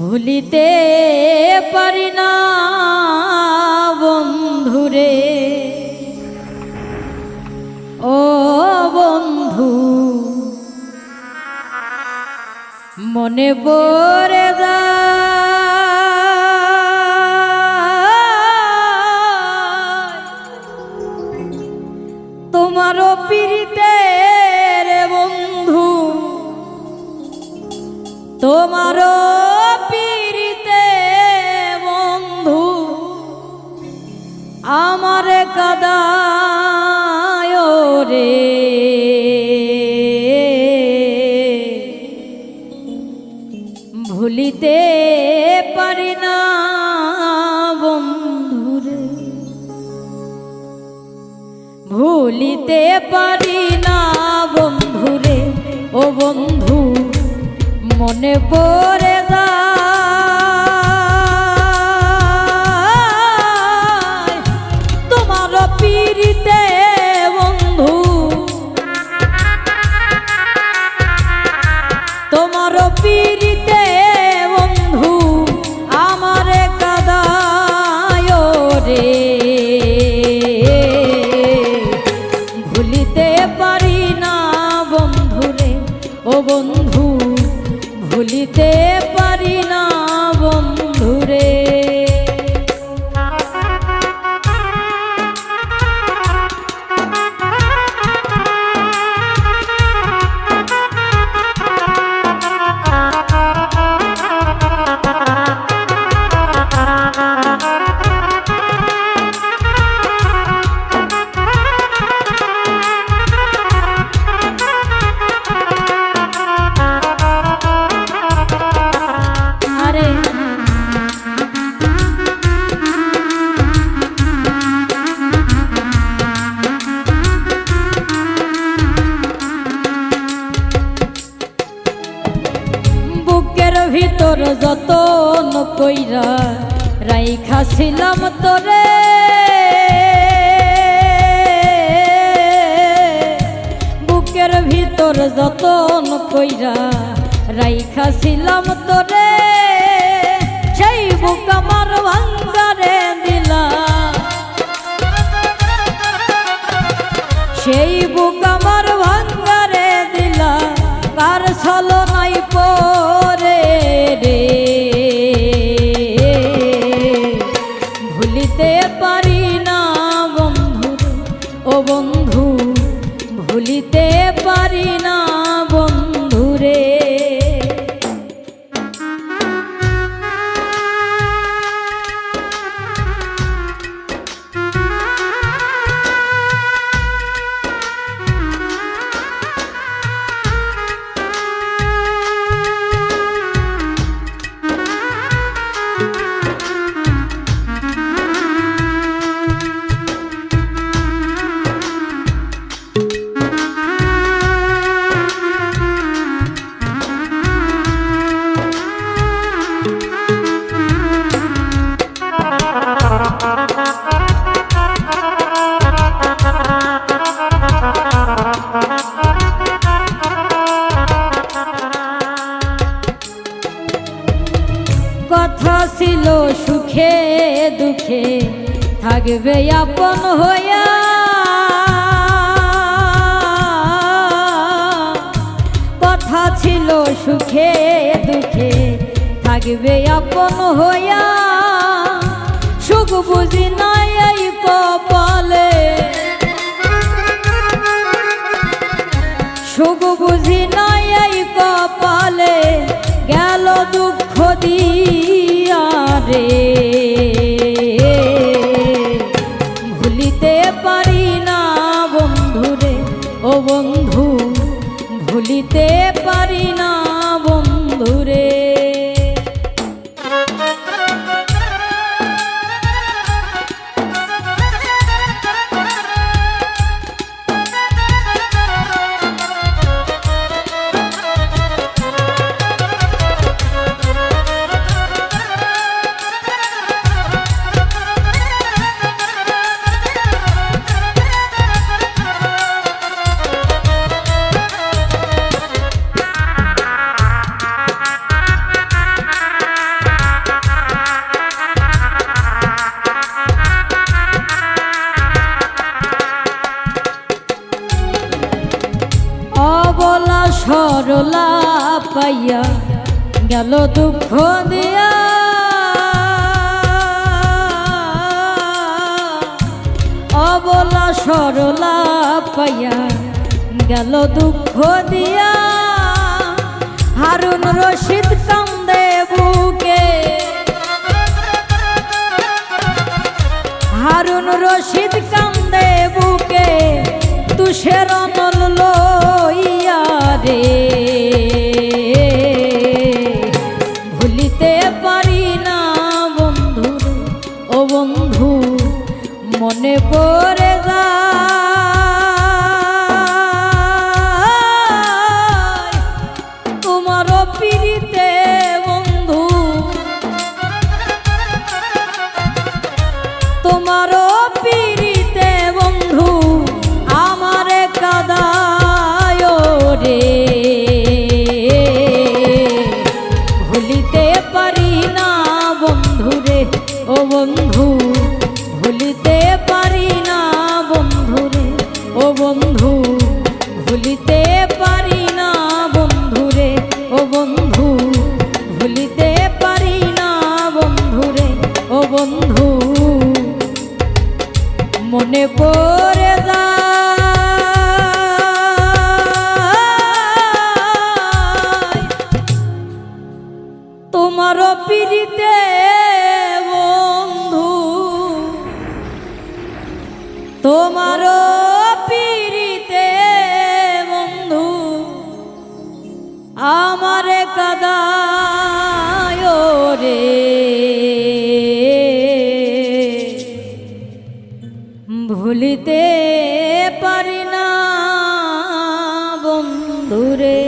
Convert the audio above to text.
ভুলিতে পারি না বন্ধুরে। ও বন্ধু মনে পড়ে যায় তোমারও পীড়িতের বন্ধু তোমারও কাদায় রে। ভুলিতে পারি না বন্ধুরে। ভুলিতে পারি না বন্ধুরে। ও বন্ধু মনে পড়ে বন্ধু ভুলিতে যতন কইরা রাইখা ছিলাম তোরে। বুকের ভিতর যতন কইরা রাইখাছিলাম তোরে। সুখে দুঃখে থাকবে আপন হইয়া। কথা ছিল সুখে, দুঃখে থাকবে আপন হইয়া। সুখ বুঝি নাই বন্ধু ভুলিতে পারি না। পাইয়া গেল দুঃখ দিয়া। অবলা সরলা পাইয়া গেল দুঃখ দিয়া। হারুন রশিদ কান্দে বুকে। হারুন রশিদ কান্দে বুকে। তুষের অনল লইয়া রে। বন্ধু, ভুলিতে পারি না বন্ধু রে ও বন্ধু, ভুলিতে পারি না বন্ধু রে ও বন্ধু, ভুলিতে পারি না বন্ধু রে ও বন্ধু, মনে পড়ে তোমার পিড়িতে দাদায় রে। ভুলিতে পারি না বন্ধুরে।